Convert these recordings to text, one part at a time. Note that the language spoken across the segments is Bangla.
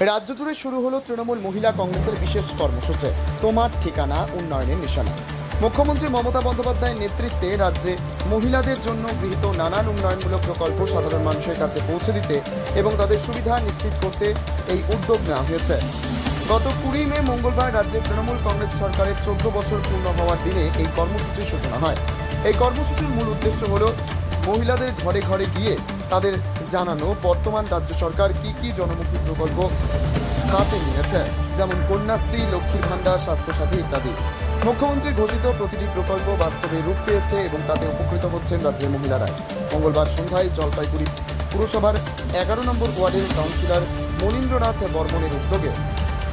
রাজ্য জুড়ে শুরু হলো তৃণমূল মহিলা কংগ্রেসের বিশেষ কর্মসূচি। তোমার ঠিকানা, উন্নয়নের নিশানা। মুখ্যমন্ত্রী মমতা বন্দ্যোপাধ্যায়ের নেতৃত্বে রাজ্যে মহিলাদের জন্য গৃহীত নানান উন্নয়নমূলক প্রকল্প সাধারণ মানুষের কাছে পৌঁছে দিতে এবং তাদের সুবিধা নিশ্চিত করতে এই উদ্যোগ নেওয়া হয়েছে। গত কুড়ি মে মঙ্গলবার রাজ্যে তৃণমূল কংগ্রেস সরকারের চোদ্দ বছর পূর্ণ হওয়ার দিনে এই কর্মসূচির সূচনা হয়। এই কর্মসূচির মূল উদ্দেশ্য হল মহিলাদের ঘরে ঘরে গিয়ে তাদের জানানো, বর্তমান রাজ্য সরকার কি কি জনমুখী প্রকল্প হাতে নিয়েছে? যেমন কন্যাশ্রী, লক্ষ্মীর ভাণ্ডার, স্বাস্থ্যসাথী ইত্যাদি। মুখ্যমন্ত্রীর ঘোষিত প্রতিটি প্রকল্প বাস্তবে রূপ পেয়েছে এবং তাতে উপকৃত হচ্ছেন রাজ্যের মহিলারা মঙ্গলবার সন্ধ্যায় জলপাইগুড়ি পুরসভার এগারো নম্বর ওয়ার্ডের কাউন্সিলর মনীন্দ্রনাথ বর্মনের উদ্যোগে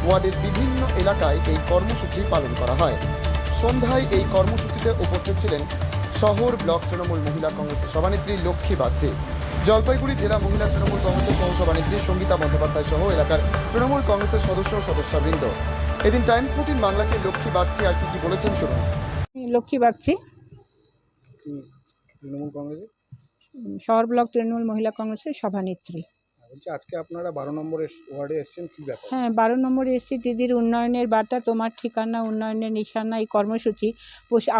ওয়ার্ডের বিভিন্ন এলাকায় এই কর্মসূচি পালন করা হয়। সন্ধ্যায় এই কর্মসূচিতে উপস্থিত ছিলেন শহর ব্লক তৃণমূল মহিলা কংগ্রেসের সভানেত্রী লক্ষ্মী বাগচি। জলপাইগুড়ি জেলা মহিলা তৃণমূল কংগ্রেসের সহসভানেত্রী সঙ্গীতা বন্দ্যোপাধ্যায় সহ এলাকার তৃণমূল কংগ্রেসের সদস্য ও সদস্যবৃন্দ। এদিন টাইমস ফোর্টিন বাংলাকে লক্ষ্মী বাগচি আর কি কি বলেছেন শুনুন। লক্ষ্মী বাগচি। তৃণমূল কংগ্রেসের? শহর ব্লক তৃণমূল মহিলা কংগ্রেসের সভানেত্রী। ওয়ার্ডে হ্যাঁ বারো নম্বরে এসছি, দিদির উন্নয়নের বার্তা, তোমার ঠিকানা, উন্নয়নের নিশানা, এই কর্মসূচি।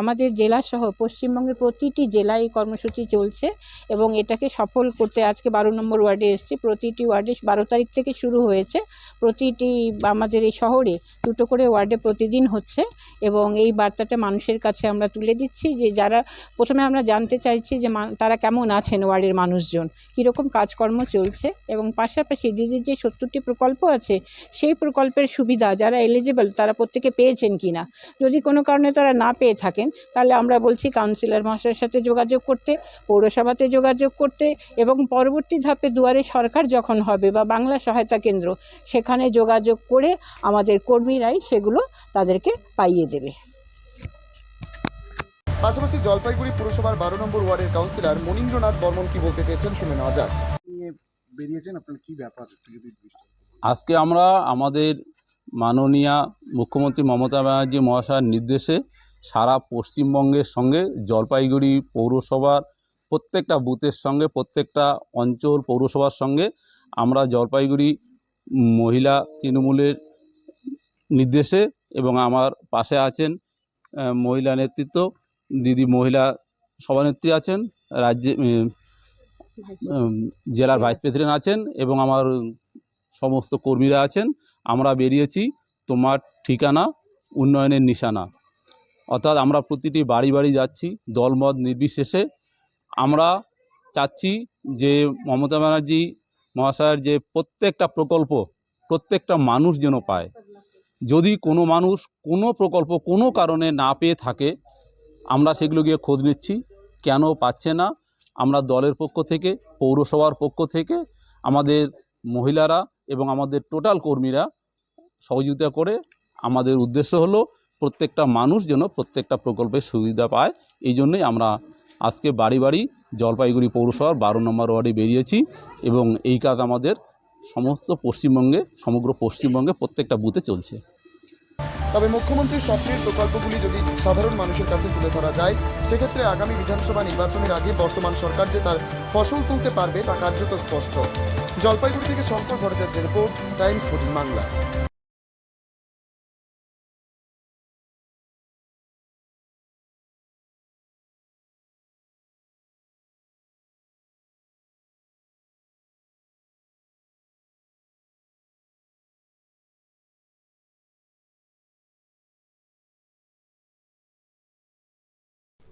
আমাদের জেলাসহ পশ্চিমবঙ্গের প্রতিটি জেলায় এই কর্মসূচি চলছে এবং এটাকে সফল করতে আজকে বারো নম্বর ওয়ার্ডে এসছি। প্রতিটি ওয়ার্ডে বারো তারিখ থেকে শুরু হয়েছে। প্রতিটি আমাদের এই শহরে দুটো করে ওয়ার্ডে প্রতিদিন হচ্ছে এবং এই বার্তাটা মানুষের কাছে আমরা তুলে দিচ্ছি যে যারা, প্রথমে আমরা জানতে চাইছি যে তারা কেমন আছেন ওয়ার্ডের মানুষজন, কীরকম কাজকর্ম চলছে এবং পাশাপাশি দিদির যে সত্তরটি প্রকল্প আছে, সেই প্রকল্পের সুবিধা যারা এলিজিবল তারা প্রত্যেকে পেয়েছেন কি না যদি কোনো কারণে তারা না পেয়ে থাকেন, তাহলে আমরা বলছি কাউন্সিলর মহাশয়ের সাথে যোগাযোগ করতে, পৌরসভাতে যোগাযোগ করতে এবং পরবর্তী ধাপে দুয়ারে সরকার যখন হবে বা বাংলা সহায়তা কেন্দ্র, সেখানে যোগাযোগ করে আমাদের কর্মীরাই সেগুলো তাদেরকে পাইয়ে দেবে। পাশাপাশি জলপাইগুড়ি পুরসভার বারো নম্বর ওয়ার্ডের কাউন্সিলর মনীন্দ্রনাথ বর্মন কি বলতে চেয়েছেন শুনে নেওয়া যাক। বেরিয়েছেন? আপনার কি ব্যাপার আজকে আমরা আমাদের মাননীয়া মুখ্যমন্ত্রী মমতা ব্যানার্জি মহাশয়ের নির্দেশে সারা পশ্চিমবঙ্গের সঙ্গে জলপাইগুড়ি পৌরসভার প্রত্যেকটা বুথের সঙ্গে, প্রত্যেকটা অঞ্চল পৌরসভার সঙ্গে আমরা জলপাইগুড়ি মহিলা তৃণমূলের নির্দেশে এবং আমার পাশে আছেন মহিলা নেতৃত্ব, দিদি মহিলা সভানেত্রী আছেন, রাজ্যে জেলার ভাইস প্রেসিডেন্ট আছেন এবং আমার সমস্ত কর্মীরা আছেন। আমরা বেরিয়েছি তোমার ঠিকানা উন্নয়নের নিশানা। অর্থাৎ আমরা প্রতিটি বাড়ি বাড়ি যাচ্ছি দলমত নির্বিশেষে। আমরা চাচ্ছি যে মমতা ব্যানার্জি মহাশয়ের যে প্রত্যেকটা প্রকল্প প্রত্যেকটা মানুষ যেন পায়। যদি কোনো মানুষ কোনো প্রকল্প কোনো কারণে না পেয়ে থাকে আমরা সেগুলো গিয়ে খোঁজ নিচ্ছি। কেন পাচ্ছে না? আমরা দলের পক্ষ থেকে, পৌরসভার পক্ষ থেকে, আমাদের মহিলারা এবং আমাদের টোটাল কর্মীরা সহযোগিতা করে আমাদের উদ্দেশ্য হলো প্রত্যেকটা মানুষ যেন প্রত্যেকটা প্রকল্পের সুবিধা পায়। এই জন্যই আমরা আজকে বাড়ি বাড়ি জলপাইগুড়ি পৌরসভার বারো নম্বর ওয়ার্ডে বেরিয়েছি এবং এই কাজ আমাদের সমস্ত পশ্চিমবঙ্গে, সমগ্র পশ্চিমবঙ্গে প্রত্যেকটা বুথে চলছে। তবে মুখ্যমন্ত্রীর স্বপ্নের প্রকল্পগুলি যদি সাধারণ মানুষের কাছে তুলে ধরা যায়, সেক্ষেত্রে আগামী বিধানসভা নির্বাচনের আগে বর্তমান সরকার যে তার ফসল তুলতে পারবে তা কার্যত স্পষ্ট। জলপাইগুড়ি থেকে শঙ্কর ভট্টাচার্যের রিপোর্ট, টাইমস ফোর্টিন বাংলা।